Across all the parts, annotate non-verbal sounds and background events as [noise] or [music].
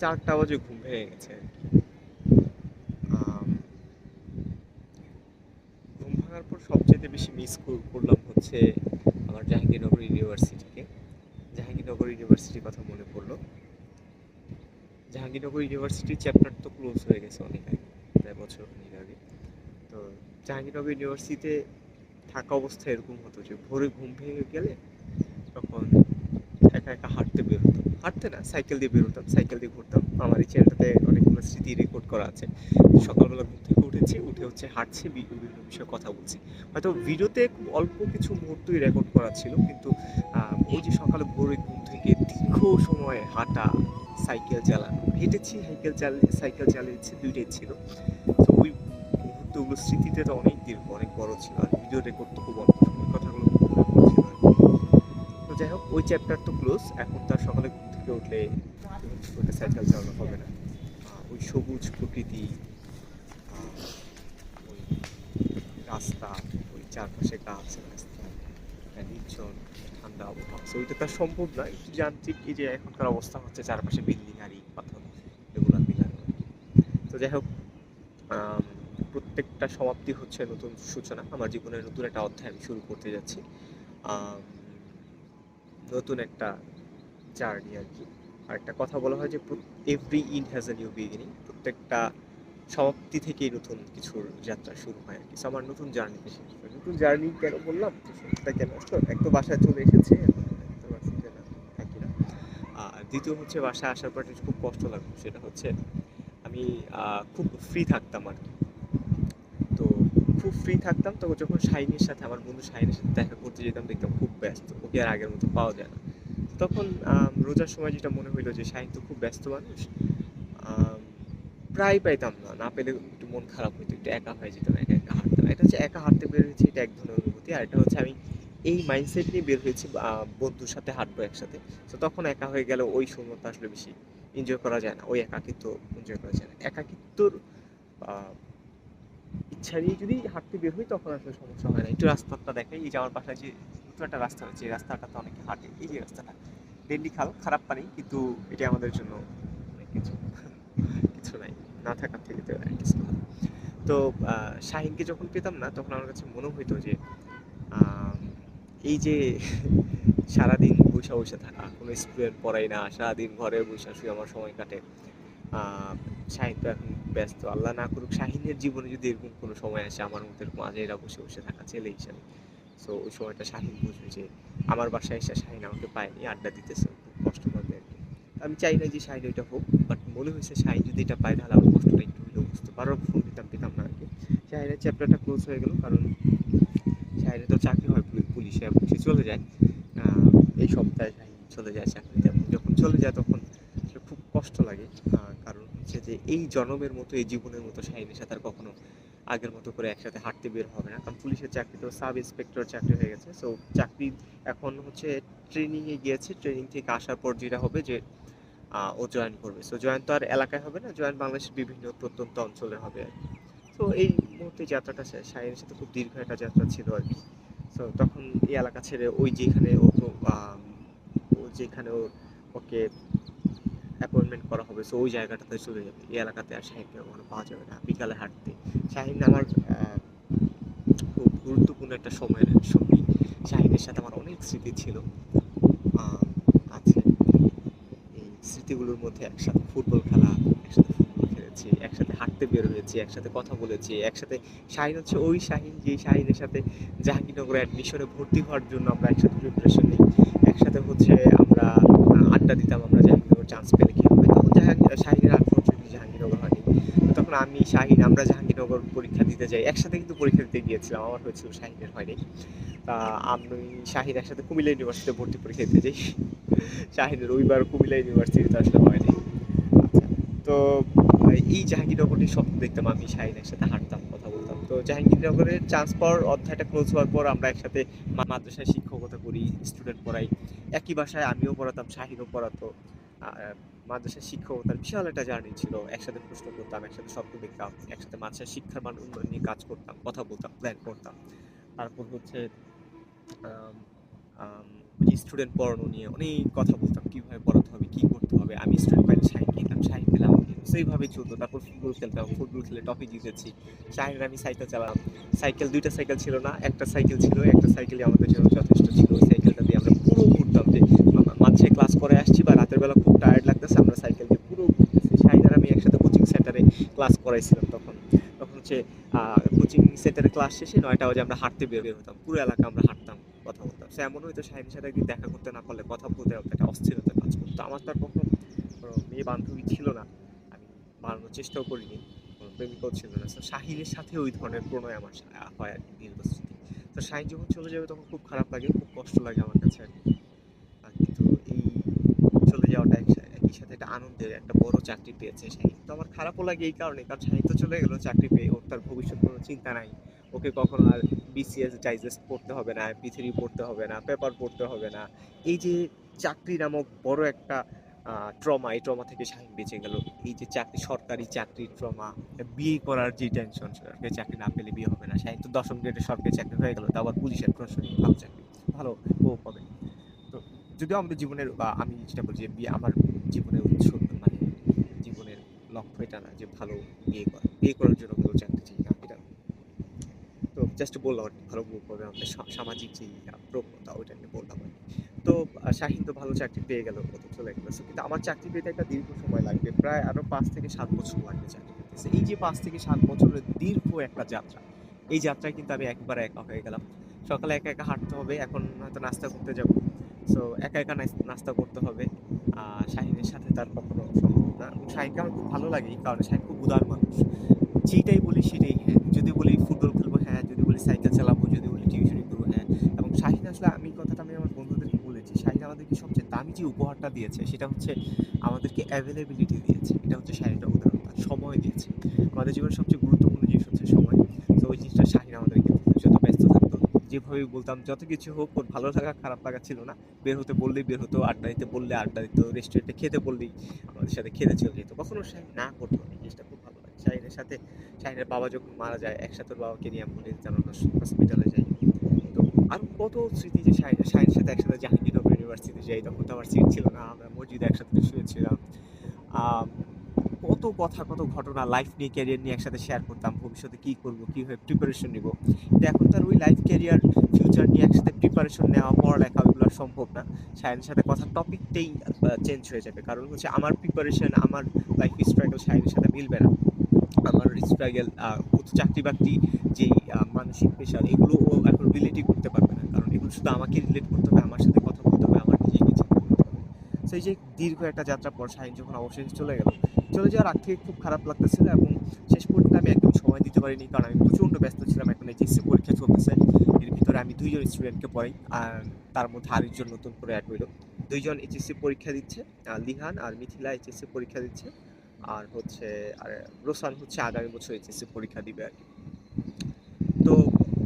চারটা বাজে ঘুম ভেঙে গেছে ঘুম ভাঙার পর সবচেয়ে বেশি মিস করলাম হচ্ছে আমার জাহাঙ্গীরনগর ইউনিভার্সিটিকে জাহাঙ্গীরনগর ইউনিভার্সিটির কথা মনে পড়ল। জাহাঙ্গীরনগর ইউনিভার্সিটির চ্যাপ্টার তো ক্লোজ হয়ে গেছে অনেক আগে, প্রায় বছর অনেক আগে। তো জাহাঙ্গীরনগর ইউনিভার্সিটিতে থাকা অবস্থায় এরকম হতো যে ভোরে ঘুম ভেঙে গেলে তখন একা একা হাঁটতে বের হতাম হাঁটতে না, সাইকেল দিয়ে বেরোতাম, সাইকেল দিয়ে ঘুরতাম। আমার এই চ্যানেলটাতে অনেকগুলো স্মৃতি রেকর্ড করা আছে। সকালবেলা ঘুম থেকে উঠেছি, উঠে হচ্ছে হাঁটছি বিভিন্ন বিষয়ে কথা বলছি। হয়তো ভিডিওতে খুব অল্প কিছু মুহূর্তই রেকর্ড করা ছিল, কিন্তু ওই যে সকালে ভোরে ঘুম থেকে দীর্ঘ সময় হাঁটা, সাইকেল চালানো, হেঁটেছি, সাইকেল চালিয়ে সাইকেল চালিয়েছি, দুইটাই ছিল। তো ওই মুহূর্তগুলো, স্মৃতিতে তো অনেক দীর্ঘ, অনেক বড় ছিল, আর ভিডিও রেকর্ড তো খুব অল্প কথাগুলো। তো যাই হোক, ওই চ্যাপ্টার তো ক্লোজ এখন তার সকালে থেকে উঠলে ওটা সাইকেল চালানো হবে না। ওই সবুজ প্রকৃতি, ওই রাস্তা, ওই চারপাশে গাছ, রাস্তা, একটা নির্জন ঠান্ডা আবহাওয়া। So ওইটা তার সম্ভব নয়, একটু যান্ত্রিক এই যে এখনকার অবস্থা হচ্ছে, চারপাশে বিল্ডিং আর ইট পাথর এগুলো মিলানো। তো যাই হোক প্রত্যেকটা সমাপ্তি হচ্ছে নতুন সূচনা। আমার জীবনের নতুন একটা অধ্যায় আমি শুরু করতে যাচ্ছি। নতুন একটা জার্নি আর কি। আর একটা কথা বলা হয় যে every end has a new beginning প্রত্যেকটা সমাপ্তি থেকেই নতুন কিছুর যাত্রা শুরু হয় আর কি। আমার নতুন হয়। নতুন জার্নি কেন বললাম? সেটা কেন? এক তো বাসায় চলে এসেছে থাকি না। আর দ্বিতীয় হচ্ছে, বাসায় আসার পর খুব কষ্ট লাগল। সেটা হচ্ছে, আমি খুব ফ্রি থাকতাম আর কি। তো খুব ফ্রি থাকতাম। তো যখন শাইনের সাথে, আমার বন্ধু শাইনের সাথে দেখা করতে যেতাম, দেখতাম খুব ব্যস্ত। ওকে আর আগের মতো পাওয়া যায় না। তখন রোজার সময় যেটা মনে হইল যে তো খুব ব্যস্ত মানুষ প্রায় পাইতাম না। না পেলে একটু মন খারাপ হইতো, একটু একা হয়ে যেতাম, একা একা হাঁটতাম। এটা হচ্ছে একা হাঁটতে বের হয়েছে, এটা এক ধরনের অনুভূতি। আর এটা হচ্ছে আমি এই মাইন্ডসেট নিয়ে বের হয়েছি বন্ধুর সাথে হাঁটবো একসাথে। তো তখন একা হয়ে গেলে ওই সময়টা আসলে বেশি এনজয় করা যায় না। ওই একাকিত্ব এনজয় করা যায় না। একাকিত্বর ইচ্ছা নিয়ে যদি হাঁটতে বের হই, তখন আসলে সমস্যা হয় না। একটু রাস্তাটা দেখাই, এই যে আমার বাসায় যে নতুন একটা রাস্তা হয়েছে এই রাস্তাটা তো অনেকে হাঁটে, এই যে রাস্তাটা। ডেন্ডি খাল, খারাপ পানি, কিন্তু এটা আমাদের জন্য অনেক কিছু কিছু নাই, না থাকার থেকে তো কিছু। তো শাহিনকে যখন পেতাম না, তখন আমার কাছে মনে হইতো যে এই যে সারাদিন বসে বসে থাকা, কোনো স্টুডেন্ট পড়াই না, সারাদিন ঘরে বসে শুয়ে আমার সময় কাটে। শাহিন তো এখন ব্যস্ত, আল্লাহ না করুক, শাহিনের জীবনে যদি এরকম কোনো সময় আসে, আমার মতো এরকম আজেরা বসে বসে থাকা ছেলে হিসাবে। সো ওই সময়টা শাহিন বুঝবে যে আমার বাসায় এসে শাহিন আমাকে পায়নি, আড্ডা দিতেছে, খুব কষ্ট পাবে আর কি। আমি চাই না যে শাহিন ওইটা হোক বাট মনে হয়েছে শাহিন যদি এটা পায়, তাহলে আমার কষ্টটা একটু হলেও বুঝতে পারো ফোন দিতাম পেতাম না আর কি। শাহিনের চ্যাপ্টারটা ক্লোজ হয়ে গেল, কারণ শাহিনের তো চাকরি হয় পুলি- পুলিশে এবং সে চলে যায়। এই সপ্তাহে শাহিন চলে যায় চাকরিতে, এবং যখন চলে যায় তখন খুব কষ্ট লাগে। কারণ হচ্ছে যে এই জনমের মতো, এই জীবনের মতো শাহিনের সাথে আর কখনো আগের মতো করে একসাথে হাঁটতে বের হবে না। কারণ পুলিশের চাকরি তো সাব ইন্সপেক্টর চাকরি হয়ে গেছে। সো চাকরি এখন হচ্ছে ট্রেনিংয়ে গিয়েছে। ট্রেনিং থেকে আসার পর যেটা হবে যে ও জয়েন করবে। সো জয়েন তো আর এলাকায় হবে না জয়েন বাংলাদেশের বিভিন্ন প্রত্যন্ত অঞ্চলে হবে আর তো এই মুহূর্তে যাত্রাটা শাহিনের সাথে খুব দীর্ঘ একটা যাত্রা ছিল আর কি। সো তখন এই এলাকা ছেড়ে ওই যেখানে ও যেখানে ওর ওকে অ্যাপয়েন্টমেন্ট করা হবে। সো ওই জায়গাটাতে চলে যাবে। এই এলাকাতে আর শাহিনকে কখনো পাওয়া যাবে না। বিকালে হাঁটতে। শাহিন আমার খুব গুরুত্বপূর্ণ একটা সময়ের সঙ্গী। শাহিনের সাথে আমার অনেক স্মৃতি ছিল। আছে। এই স্মৃতিগুলোর মধ্যে একসাথে ফুটবল খেলা, একসাথে ফুটবল খেলেছি, একসাথে হাঁটতে বের হয়েছি, একসাথে কথা বলেছি, একসাথে শাহিন হচ্ছে ওই শাহিন যে শাহিনের সাথে জাহাঙ্গীরনগরে অ্যাডমিশনে ভর্তি হওয়ার জন্য আমরা একসাথে প্রিপারেশন নিই। একসাথে হচ্ছে আমরা আড্ডা দিতাম, আমরা জাহাঙ্গীরনগর চান্স পেলে কি হবে? তখন জাহাঙ্গীর শাহিনের আনফর্চুনেটলি জাহাঙ্গীরনগর হয়নি। তখন আমি, শাহিন, আমরা জাহাঙ্গীরনগর পরীক্ষা দিতে যাই। একসাথে কিন্তু পরীক্ষা দিতে গিয়েছিলাম, আমার হয়েছিল শাহিনের হয়নি। আমি, শাহিন একসাথে কুমিল্লা ইউনিভার্সিটিতে ভর্তি পরীক্ষা দিতে যাই। শাহিনের রবিবার কুমিল্লা ইউনিভার্সিটিতে আসলে হয়নি। আচ্ছা তো এই জাহাঙ্গীরনগরটি স্বপ্ন দেখতাম আমি, শাহিন একসাথে হাঁটতাম, কথা বলতাম। তো জাহাঙ্গীরনগরের চান্স পাওয়ার, অধ্যায়টা ক্লোজ হওয়ার পর আমরা একসাথে মাদ্রাসায় শিক্ষকতা করি স্টুডেন্ট পড়াই। একই বাসায় আমিও পড়াতাম, শাহিনও পড়াতো। আহ, মাদ্রাসায় শিক্ষকতার বিশাল একটা জার্নি ছিল। একসাথে প্রশ্ন করতাম একসাথে স্বপ্ন দেখতাম একসাথে মাদ্রাসায় শিক্ষার মান উন্নয়ন নিয়ে কাজ করতাম কথা বলতাম প্ল্যান করতাম। তারপর হচ্ছে স্টুডেন্ট পড়ানো নিয়ে অনেক কথা বলতাম কীভাবে পড়াতে হবে কী করতে হবে। আমি স্টুডেন্ট পাইলে শাহিনকে দিতাম শাহিন সেইভাবে চলতো। তারপর ফুটবল খেলতাম ফুটবল খেলে টপি জিতেছি। শাহিনের আমি সাইকেল চালাম সাইকেল দুইটা সাইকেল ছিল না একটা সাইকেল ছিল একটা সাইকেলই আমাদের জন্য যথেষ্ট ছিল। ওই সাইকেলটা দিয়ে আমরা পুরো ঘুরতাম যে মাঝে ক্লাস করে আসছি বা রাতের বেলা খুব টায়ার্ড লাগতেছে আমরা সাইকেল দিয়ে পুরো ঘুরতেছি। আমি একসাথে কোচিং সেন্টারে ক্লাস করাইছিলাম তখন। তখন হচ্ছে কোচিং সেন্টারে ক্লাস শেষে নয়টা বাজে আমরা হাঁটতে বের বের হতাম পুরো এলাকা আমরা হাঁটতাম, কথা বলতাম। সে এমন হয়তো শাহিনের সাথে একদিন দেখা করতে না পারলে, কথা বলতে একটা অস্থিরতা কাজ করতো। আমার তার কখনো কোনো মেয়ে বান্ধবী ছিল না। আমি বানানোর চেষ্টাও করিনি, কোনো প্রেমিকও ছিল না। তো শাহিনের সাথে ওই ধরনের প্রণয় আমার হয় আর কি দীর্ঘস্মৃতি তো শাহিন যখন চলে যাবে তখন খুব খারাপ লাগে, খুব কষ্ট লাগে আমার কাছে আর কি আর কিন্তু এই চলে যাওয়াটা এক- একই সাথে একটা আনন্দের একটা বড় চাকরি পেয়েছে শাহিন তো আমার খারাপও লাগে এই কারণে, কারণ শাহিন তো চলে গেলো চাকরি পেয়ে, ওর তার ভবিষ্যৎ কোনো চিন্তা নাই। ওকে কখনো আর বিসিএস ডাইজেস্ট পড়তে হবে না পৃথিবী পড়তে হবে না পেপার পড়তে হবে না। এই যে চাকরি নামক বড় একটা ট্রমা এই ট্রমা থেকে শাহিন বেঁচে গেল। এই যে চাকরি, সরকারি চাকরির ট্রমা বিয়ে করার যে টেনশন সরকারি চাকরি না পেলে বিয়ে হবে না। শাহিন তো দশম গ্রেডে সরকারি চাকরি হয়ে গেল আবার পুলিশের প্রশাসনিক ভালো চাকরি, ভালো বউ পাবে। যদিও আমাদের জীবনের বা আমি যেটা বলছি যে বিয়ে আমার জীবনের উৎস মানে জীবনের লক্ষ্য এটা না যে ভালো বিয়ে করা। বিয়ে করার জন্য ভালো চাকরি চাই না এটা তো জাস্ট বললাম আর কি, ভালো বউ পাবে আমাদের সামাজিক যে প্রবণতা ওইটা নিয়ে বললাম আর। তো শাহিন তো ভালো চাকরি পেয়ে গেল ও তো চলে গেল। কিন্তু আমার চাকরি পেতে একটা দীর্ঘ সময় লাগবে প্রায় আরও পাঁচ থেকে সাত বছর লাগবে চাকরি পেতে। এই যে পাঁচ থেকে সাত বছরের দীর্ঘ একটা যাত্রা এই যাত্রায় কিন্তু আমি একবার একা হয়ে গেলাম। সকালে একা একা হাঁটতে হবে এখন হয়তো নাস্তা করতে যাব সো একা একা নাস- নাস্তা করতে হবে। শাহিনের সাথে তার কখনো সম্ভব না। শাহিনকে আমার খুব ভালো লাগে কারণে শাহিন খুব উদার মানুষ। যেটাই বলি সেটাই হ্যাঁ। যদি বলি ফুটবল খেলব হ্যাঁ। যদি বলি সাইকেল চালাবো, যদি বলি টিউশনি করব হ্যাঁ। এবং শাহিন আসলে আমি কথাটা আমি আমার বন্ধুদেরকে বলেছি, শাহিন আমাদেরকে সবচেয়ে দামি যে উপহারটা দিয়েছে, সেটা হচ্ছে আমাদেরকে অ্যাভেলেবিলিটি দিয়েছে। এটা হচ্ছে শাহিনটা উদারতা, সময় দিয়েছে। আমাদের জীবনের সবচেয়ে গুরুত্বপূর্ণ জিনিস হচ্ছে সময়। তো ওই জিনিসটা শাহিন আমাদেরকে দিত। যত ব্যস্ত থাকতো যেভাবে বলতাম, যত কিছু হোক ওর ভালো লাগা খারাপ লাগা ছিল না। বের হতে বললেই বের হতো আড্ডা দিতে বললে আড্ডা দিত রেস্টুরেন্টে খেতে বললেই আমাদের সাথে খেতে চলে যেত কখনো শাহিন না করতো এই জিনিসটা খুব ভালো লাগে। শাহিনের সাথে শাহিনের বাবা যখন মারা যায়, একসাথে ওর বাবাকে নিয়ে অ্যাম্বুলেন্স আমরা হসপিটালে যাই। তো আর কত স্মৃতি যে শাহিনের শাহিনের সাথে একসাথে জাহাঙ্গীরনগর ইউনিভার্সিটি যাই, তখন তো আমার সিট ছিল না, আমরা মসজিদে একসাথে শুয়েছিলাম। কত কথা, কত ঘটনা লাইফ নিয়ে ক্যারিয়ার নিয়ে একসাথে শেয়ার করতাম, ভবিষ্যতে কী করব কীভাবে প্রিপারেশন নিব। কিন্তু এখন তার ওই লাইফ ক্যারিয়ার ফিউচার নিয়ে একসাথে প্রিপারেশন নেওয়া, পড়ালেখা ওইগুলো সম্ভব না। শাহিনের সাথে কথা টপিকটাই চেঞ্জ হয়ে যাবে। কারণ হচ্ছে আমার প্রিপারেশন আমার লাইফ স্ট্রাগল শাহিনের সাথে মিলবে না। আমার স্ট্রাগল চাকরি বাকরি যেই মানসিক পেশার এগুলো এখন রিলেটই করতে পারবে না। কারণ এগুলো শুধু আমাকে রিলেট করতে হবে, আমার সাথে কথা বলতে হবে আমার নিজেকে চিন্তা করতে হবে এই যে দীর্ঘ একটা যাত্রা পর শাহিন যখন অবশেষে চলে গেল, চলে যাওয়ার আগ থেকে খুব খারাপ লাগতেছিল এবং শেষ পর্যন্ত আমি একদম সময় দিতে পারিনি কারণ আমি প্রচণ্ড ব্যস্ত ছিলাম। এখন এইচএসসি পরীক্ষা চলতেছে। এর ভিতরে আমি দুইজন স্টুডেন্টকে পড়াই, আর তার মধ্যে আরেকজন নতুন করে অ্যাড হইল। দুইজন এইচএসসি পরীক্ষা দিচ্ছে লিহান আর মিথিলা এইচএসসি পরীক্ষা দিচ্ছে, আর হচ্ছে, আর রোসান হচ্ছে আগামী বছর এইচএসসি পরীক্ষা দিবে আর কি। তো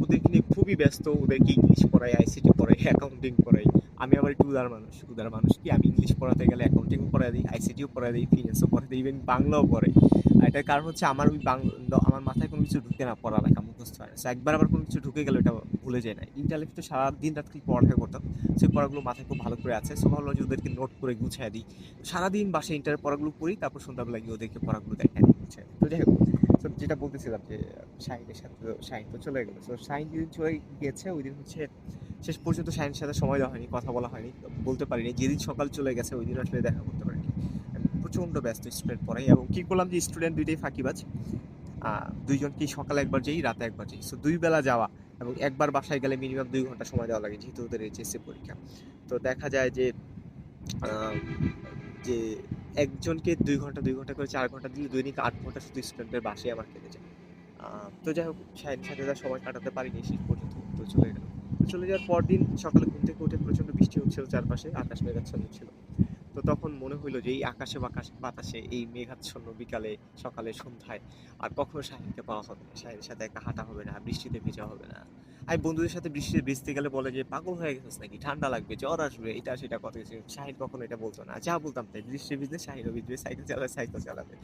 ওদেরকে নিয়ে খুবই ব্যস্ত, ওদেরকে ইংলিশ পড়াই আইসিটি পড়াই অ্যাকাউন্টিং পড়াই। আমি আবার একটু উদার মানুষ উদার মানুষ কি? আমি ইংলিশ পড়াতে গেলে অ্যাকাউন্টিংও পড়াই দিই আইসিটিও পড়াই দিই ফিনান্সও পড়াই দিই ইভেন বাংলাও পড়ে। আর এটার কারণ হচ্ছে আমার ওই বাংলা আমার মাথায় কোনো কিছু ঢুকে না পড়ালেখা মুখস্থ হয় না। So একবার আবার কোনো কিছু ঢুকে গেলে ওটা ভুলে যায় না। ইন্টারলেক্ট তো সারা দিন রাত খালি পড়ালেখা করতাম, সেই পড়াগুলো মাথায় খুব ভালো করে আছে। সো ভাবলাম যে ওদেরকে নোট করে গুছিয়ে দিই। সারাদিন বাসায় ইন্টার পড়াগুলো পড়ি, তারপর সন্ধ্যাবেলা গিয়ে ওদেরকে পড়াগুলো দেখাই দিই, গুছিয়ে তো যাই হোক তো যেটা বলতেছিলাম যে শাহিনের সাথে শাহিন তো চলে গেলো। তো শাহিন যেদিন চলে গেছে ওই দিন হচ্ছে শেষ পর্যন্ত শাহিনের সাথে সময় দেওয়া হয়নি, কথা বলা হয়নি, বলতে পারিনি। যেদিন সকাল চলে গেছে, ওই দিন আসলে দেখা করতে পারিনি। প্রচণ্ড ব্যস্ত স্টুডেন্ট পড়াই এবং কী করলাম যে স্টুডেন্ট দুইটাই ফাঁকিবাজ। দুইজনকেই সকালে একবার যাই, রাতে একবার যাই। সো দুই বেলা যাওয়া এবং একবার বাসায় গেলে মিনিমাম দুই ঘণ্টা সময় দেওয়া লাগে, যেহেতু ওদের এইচএসসি পরীক্ষা। তো দেখা যায় যে যে একজনকে দুই ঘণ্টা দুই ঘণ্টা করে চার ঘণ্টা দিলে দৈনিক আট ঘণ্টা শুধু স্টুডেন্টের বাসায় আমার কেটে যায়। তো যাই হোক সাথে সময় কাটাতে পারিনি, শেষ পর্যন্ত তো চলে গেল। চলে যাওয়ার পর দিন সকালে ঘুম থেকে উঠে প্রচণ্ড বৃষ্টি হচ্ছিল, চারপাশে আকাশ মেঘাচ্ছন্ন ছিল। তো তখন মনে হইল যে এই আকাশে বাকাশ বাতাসে এই মেঘাচ্ছন্ন বিকালে সকালে সন্ধ্যায় আর কখনো শাহিনকে পাওয়া হবে না। শাহিনের সাথে একা হাঁটা হবে না, বৃষ্টিতে ভেজা হবে না। আমি বন্ধুদের সাথে বৃষ্টিতে ভিজতে গেলে বলে যে, পাগল হয়ে গেছিস নাকি? ঠান্ডা লাগবে, জ্বর আসবে, এটা সেটা কথা শাহিন কখনো এটা বলতো না। যা বলতাম তাই। বৃষ্টি ভিজলে শাহিনও ভিজবে, সাইকেল চালাবে সাইকেল চালাবে।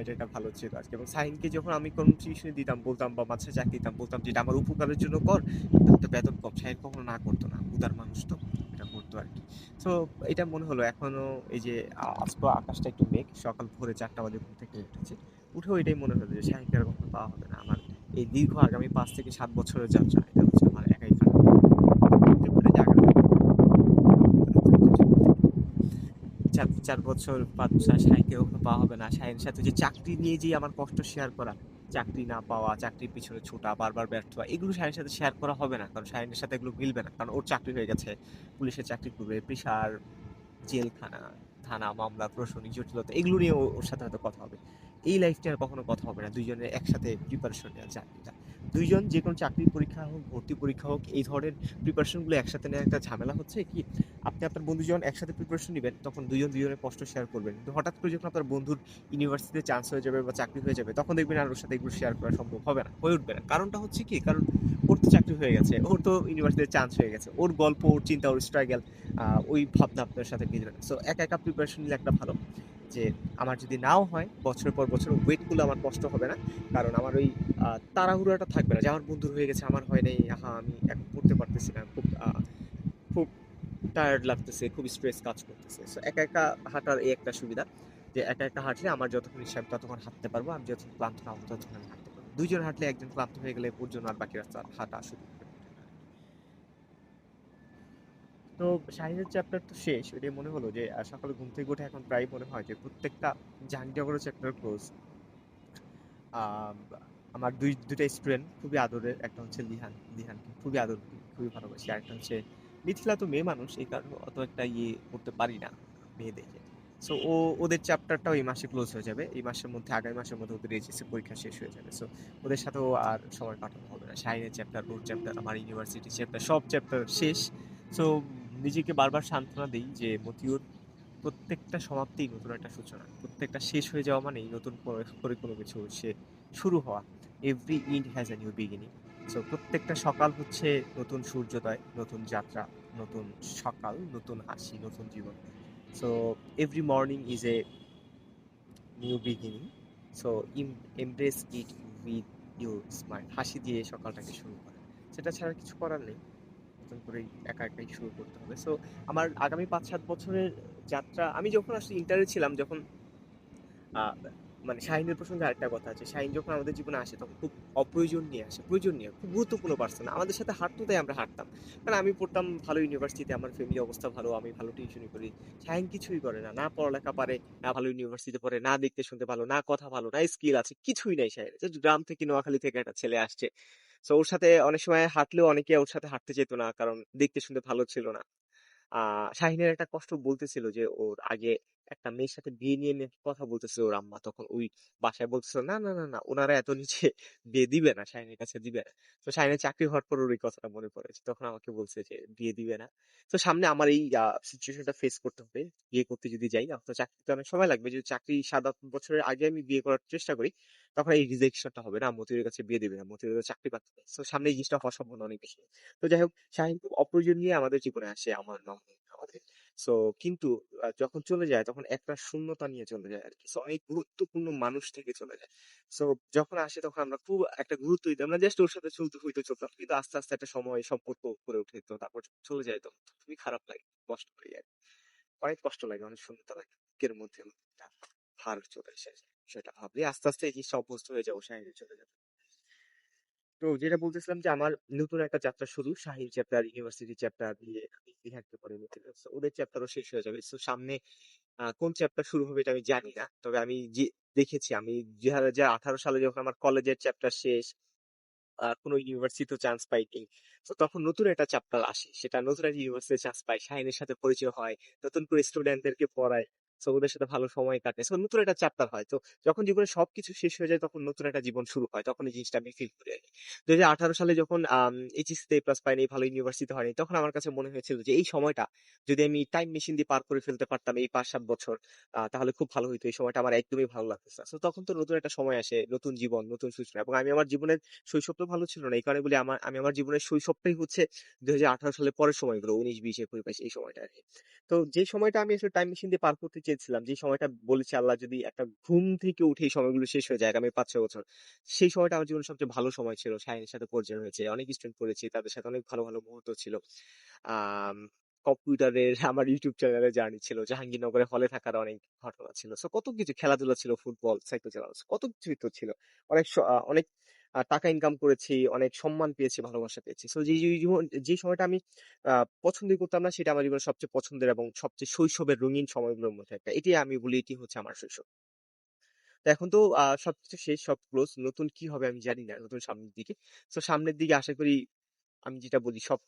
এটা একটা ভালো ছিল আজকে এবং শাহিনকে যখন আমি কোনো টিউশনে দিতাম, বলতাম বা মাঝে চাকরি দিতাম, বলতাম যে, এটা আমার উপকারের জন্য কর তাতে বেতন কম। শাহিন কখনো না করতো না, উদার মানুষ তো, এটা করতো আর কি সো এটা মনে হলো এখনও এই যে আজকে আকাশটা একটু মেঘ, সকাল ভোরে চারটা বাজে ঘুম থেকে উঠেছে। উঠেও এটাই মনে হলো যে শাহিনকে আর কখনো পাওয়া হবে না। আমার এই দীর্ঘ আগামী পাঁচ থেকে সাত বছরের যাত্রা, এটা হচ্ছে আমার একাই খারাপ হতে পারে যে আগামী চার বছর পাঁচ কখনো পাওয়া হবে না। শাহিনের সাথে যে চাকরি নিয়ে যে আমার কষ্ট শেয়ার করা, চাকরি না পাওয়া, চাকরির পিছনে ছোটা, বারবার ব্যর্থ হওয়া এগুলো শাহিনের সাথে শেয়ার করা হবে না। কারণ শাহিনের সাথে এগুলো মিলবে না। কারণ ওর চাকরি হয়ে গেছে, পুলিশের চাকরি করবে প্রেশার জেলখানা, থানা, মামলা, প্রশাসনিক জটিলতা, এগুলো নিয়ে ওর সাথে হয়তো কথা হবে। এই লাইফটা আর কখনো কথা হবে না। দুইজনের একসাথে প্রিপারেশন নেওয়া চাকরিটা দুইজন, যে কোনো চাকরির পরীক্ষা হোক, ভর্তি পরীক্ষা হোক, এই ধরনের প্রিপারেশনগুলো একসাথে নেওয়া একটা ঝামেলা হচ্ছে কি, আপনি আপনার বন্ধু যখন একসাথে প্রিপারেশন নেবেন, তখন দুজন দুজনের কষ্ট শেয়ার করবেন। কিন্তু হঠাৎ করে যখন আপনার বন্ধুর ইউনিভার্সিটিতে চান্স হয়ে যাবে বা চাকরি হয়ে যাবে, তখন দেখবেন আর ওর সাথে এগুলো শেয়ার করা সম্ভব হবে না, হয়ে উঠবে না। কারণটা হচ্ছে কি, কারণ ওর তো চাকরি হয়ে গেছে, ওর তো ইউনিভার্সিটিতে চান্স হয়ে গেছে, ওর গল্প, ওর চিন্তা, ওর স্ট্রাগল ওই ভাবনা আপনার সাথে মিলবে না। সো একা একা প্রিপারেশন নিলে একটা ভালো। যে আমার যদি নাও হয়, বছরের পর বছর ওয়েটগুলো আমার কষ্ট হবে না। কারণ আমার ওই তাড়াহুড়োটা থাকবে না। যে আমার বন্ধুর হয়ে গেছে, আমার হয় নাই, আহা, আমি এখন পড়তে পারতেছি না, খুব খুব টায়ার্ড লাগতেছে, খুব স্ট্রেস কাজ করতেছে। সো একা একা হাঁটার এই একটা সুবিধা যে একা একা হাঁটলে আমার যতক্ষণ আমি ততক্ষণ হাঁটতে পারব। আমি যতক্ষণ ক্লান্ত না হব, ততক্ষণ আমি হাঁটতে পারব। দুইজন হাঁটলে একজন ক্লান্ত হয়ে গেলে ওর জন্য আর বাকি রাস্তা হাঁটা শুরু করবে তো শাহিনের চ্যাপ্টার তো শেষ, ওইটাই মনে হলো যে সকালে ঘুম থেকে উঠে এখন প্রায় মনে হয় যে, প্রত্যেকটা জাহাঙ্গীরনগরের চ্যাপ্টার ক্লোজ আমার দুই দুটা স্টুডেন্ট খুবই আদরের, একটা হচ্ছে লিহান, লিহানকে খুবই আদর খুবই ভালোবাসি। আরেকটা হচ্ছে মিথিলা তো মেয়ে মানুষ, এই কারণে অত একটা ইয়ে করতে পারি না মেয়ে দেখে সো ও, ওদের চ্যাপ্টারটাও এই মাসে ক্লোজ হয়ে যাবে। এই মাসের মধ্যে, আগামী মাসের মধ্যে ওদের এইচএসসি পরীক্ষা শেষ হয়ে যাবে। সো ওদের সাথেও আর সময় কাটানো হবে না। শাহিনের চ্যাপ্টার ওর চ্যাপ্টার আমার ইউনিভার্সিটি চ্যাপ্টার সব চ্যাপ্টার শেষ। সো নিজেকে বারবার সান্ত্বনা দিই যে মতিউর প্রত্যেকটা সমাপ্তিই নতুন একটা সূচনা। প্রত্যেকটা শেষ হয়ে যাওয়া মানেই নতুন করে কোনো কিছু সে শুরু হওয়া। Every end has a new beginning so প্রত্যেকটা সকাল হচ্ছে নতুন সূর্যোদয়, নতুন যাত্রা, নতুন সকাল, নতুন হাসি, নতুন জীবন। So every morning is a new beginning so um embrace it with your smile হাসি দিয়ে সকালটাকে শুরু করা। সেটা ছাড়া কিছু করার নেই। নতুন করে একা একাই শুরু করতে হবে। সো আমার আগামী পাঁচ সাত বছরের যাত্রা, আমি যখন আসলে ইন্টারে ছিলাম, যখন মানে শাহিনের প্রসঙ্গে আরেকটা কথা আছে, শাহিন যখন আমাদের জীবনে আসে, তখন খুব অপ্রয়োজন নিয়ে আসে। প্রয়োজন নিয়ে, খুব গুরুত্বপূর্ণ পার্সন আমাদের সাথে হাঁটতো, তাই আমরা হাঁটতাম। কারণ আমি পড়তাম ভালো ইউনিভার্সিটিতে আমার ফ্যামিলি অবস্থা ভালো, আমি ভালো টিউশনই করি। শাহিন কিছুই করে না না পড়ালেখা পারে, না ভালো ইউনিভার্সিটিতে পড়ে, না দেখতে শুনতে ভালো, না কথা ভালো, না স্কিল আছে, কিছুই নাই শাহিন গ্রাম থেকে নোয়াখালী থেকে একটা ছেলে আসছে। তো ওর সাথে অনেক সময় হাঁটলেও অনেকে ওর সাথে হাঁটতে যেত না, কারণ দেখতে শুনতে ভালো ছিল না। আহ শাহিনের একটা কষ্ট বলতেছিল যে, ওর আগে একটা মেয়ের সাথে বিয়ে নিয়ে নাকি কথা বলতেছিল ওর আম্মা। তখন ওই বাসায় বলতেছিল, না না না না ওনারা এত নিচে [laughs] বিয়ে দিবে না শাহিনের কাছে দিবে না। তো শাহিনের চাকরি হওয়ার পর ওর এই কথাটা মনে পড়েছে। তখন আমাকে বলছে যে, বিয়ে দিবে না। তো সামনে আমার এই সিচুয়েশনটা ফেস করতে হবে। বিয়ে করতে যদি যাই তো চাকরিতে অনেক সময় লাগবে। যদি চাকরি সাত আট বছরের আগে আমি বিয়ে করার চেষ্টা করি, তখন এই রিজেকশনটা হবে না, মতিউরের কাছে বিয়ে দিবে না মতিউরের চাকরি পাচ্ছে তো সামনে এই জিনিসটা হওয়ার সম্ভাবনা অনেক বেশি। তো যাই হোক, শাহিন খুব অপ্রয়োজন নিয়ে আমাদের জীবনে আসে, আমার আমাদের সো কিন্তু যখন চলে যায়, তখন একটা শূন্যতা নিয়ে চলে যায় আর কি সো অনেক গুরুত্বপূর্ণ মানুষ থেকে চলে যায়। সো যখন আসে, তখন আমরা খুব একটা গুরুত্ব দিতাম না। জাস্ট ওর সাথে চলতে হইতো চলতাম। কিন্তু আস্তে আস্তে একটা সময়, সম্পর্ক করে উঠে তো তারপর চলে যায় তখন। তো খুবই খারাপ লাগে, কষ্ট লাগে আর। অনেক কষ্ট লাগে, অনেক শূন্যতা লাগে। বুকের মধ্যে একটা ভার চলে এসে সেটা ভাবলে আস্তে আস্তে এই জিনিসটা অভ্যস্ত হয়ে যাব শাহিনের চলে যাবে তো যেটা বলতেছিলাম যে আমার নতুন একটা যাত্রা শুরু। শাহিন চ্যাপ্টার ইউনিভার্সিটি চ্যাপ্টার দিয়ে বিহারকে পরে নিতে ওদের চ্যাপ্টারও শেষ হয়ে যাবে। তো সামনে কোন চ্যাপ্টার শুরু হবে এটা আমি জানি না। তবে আমি যে দেখেছি আমি দুই হাজার আঠারো সালে যখন আমার কলেজের চ্যাপ্টার শেষ আহ, কোনো ইউনিভার্সিটিতে চান্স পাইনি তো তখন নতুন একটা চ্যাপ্টার আসে। সেটা নতুন একটা ইউনিভার্সিটি চান্স পাই শাহিনের সাথে পরিচয় হয়। নতুন করে স্টুডেন্টদেরকে পড়ায়। তো ওদের সাথে ভালো সময় কাটে। তো নতুন একটা চ্যাপ্টার হয়। তো যখন জীবনে সবকিছু শেষ হয়ে যায়, তখন নতুন একটা জীবন শুরু হয়। তখন এই জিনিসটা আমি ফিল করি আর। দুই হাজার আঠারো সালে যখন এইচএসসিতে প্লাস পাইনি, ভালো ইউনিভার্সিটি হয়নি, তখন আমার কাছে মনে হয়েছিল যে, এই সময়টা যদি আমি টাইম মেশিন দিয়ে পার করে ফেলতে পারতাম এই পাঁচ সাত বছর তাহলে খুব ভালো হতো এই সময়টা আমার একদমই ভালো লাগতেছে তো তখন তো নতুন একটা সময় আসে, নতুন জীবন, নতুন সূচনা। এবং আমি আমার জীবনের শৈশবটা ভালো ছিল না। এই কারণে বলি আমার, আমি আমার জীবনের শৈশবটাই হচ্ছে দুই হাজার আঠারো সালের পরের সময়গুলো, উনিশ, বিশ, একুশ, বাইশ, এই সময়টা আর কি। তো যে সময়টা আমি আসলে টাইম মেশিন দিয়ে পার করতে চেয়েছিলাম যে সময়টা বলেছি আল্লাহ যদি একটা ঘুম থেকে উঠে এই সময়গুলো শেষ হয়ে যায় আগামী পাঁচ, ছয় বছর। সেই সময়টা আমার জীবনের সবচেয়ে ভালো সময় ছিল। শাহিনের সাথে পরিচয় হয়েছে, অনেক স্টুডেন্ট পড়েছি, তাদের সাথে অনেক ভালো ভালো মুহূর্ত ছিল। কম্পিউটারের [laughs] আমার ইউটিউব চ্যানেলে জার্নি ছিল, জাহাঙ্গীরনগরে হলে থাকার অনেক ঘটনা ছিল। সো কত কিছু খেলাধুলা ছিল ফুটবল সাইকেল চালানো কত কিছুই তো ছিল। অনেক অনেক টাকা ইনকাম করেছি, অনেক সম্মান পেয়েছি, ভালোবাসা পেয়েছি। সো যে, যে- যে- সময়টা আমি আহ পছন্দই করতাম না, সেটা আমার জীবনের সবচেয়ে পছন্দের এবং সবচেয়ে শৈশবের রঙিন সময়গুলোর মধ্যে একটা। এটি আমি বলি, এটি হচ্ছে আমার শৈশব। এখন তো আহ সবকিছু শেষ, সব ক্লোজ নতুন কি হবে আমি জানি না, নতুন সামনের দিকে। তো সামনের দিকে আশা করি, আমি যেটা বলি, সব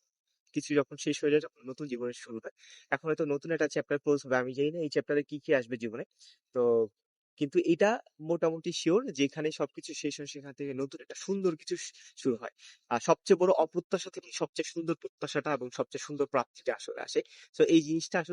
কিছু যখন শেষ হয়ে যায়, তখন নতুন জীবনের শুরু হয়। এখন হয়তো নতুন একটা চ্যাপ্টার ক্লোজ হবে, আমি জানি না, এই চ্যাপ্টারে কি কি আসবে জীবনে। তো কিন্তু এটা মোটামুটি শিওর যেখানে সবকিছু শেষ হয় সেখান থেকে নতুন একটা সুন্দর কিছু শুরু হয়। আর সবচেয়ে বড় অপ্রত্যাশা থেকে সবচেয়ে সুন্দর প্রত্যাশাটা এবং সবচেয়ে সুন্দর প্রাপ্তিটা আসলে আসে। তো এই জিনিসটা আসলে